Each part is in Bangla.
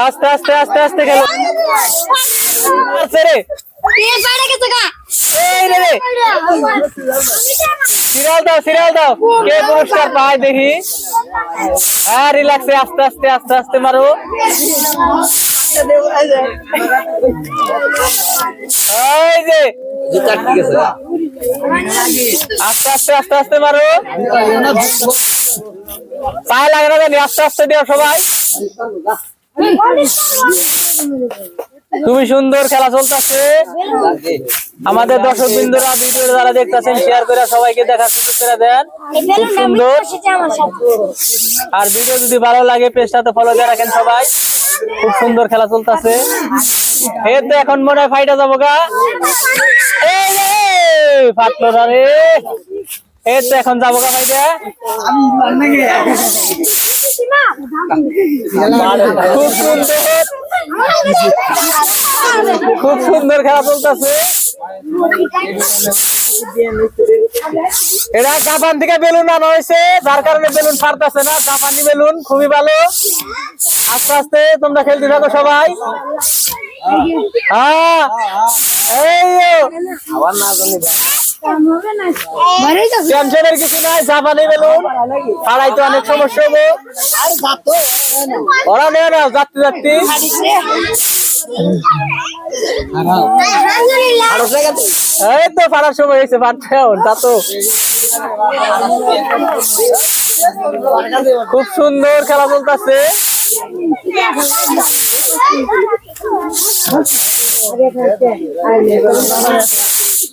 আস্তে আস্তে আস্তে আস্তে গেল আস্তে রে এই রে রে সিরিয়াল দাও সিরিয়াল দাও কে পুরস্কার পায় দেখি হ্যাঁ রিল্যাক্সে আস্তে আস্তে আস্তে আস্তে মারো এই যে আস্তে আস্তে আস্তে আস্তে মারো। পায়ে লাগে না জানি আস্তে আস্তে দিও সবাই। তুমি সুন্দর খেলা চলতেছে। আমাদের দর্শক বিন্দুরা ভিডিও যারা দেখতেছেন শেয়ার করে সবাইকে দেখার সুযোগ করে দেন। খুব সুন্দর। আর ভিডিও যদি ভালো লাগে পেজটাতে ফলো করে রাখেন সবাই। খুব সুন্দর খেলা চলতেছে। এই তো এখন মনে হয় ফাইটা যাব গা। ফাটলো রে। এই তো এখন যাব ফাইটা খুব সুন্দর খুব সুন্দর খেলা চলতেছে। এটা জাপান থেকে বেলুন আনা হয়েছে, যার কারণে বেলুন ফাটতেছে না। জাপানি বেলুন, খুবই ভালো। আস্তে আস্তে তোমরা খেলতে থাকো সবাই। হ্যাঁ এই টেনশনের কিছু নাই জাপানি বেলুন। ফাড়াই তো অনেক সমস্যা হব। ওরা নেয় না, যাত্রী যাত্রী। এই তো ফাড়ার সময় হয়েছে তা তো। খুব সুন্দর খেলা চলতেছে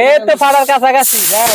এই তো পাড়ার কাছাকাছি যাও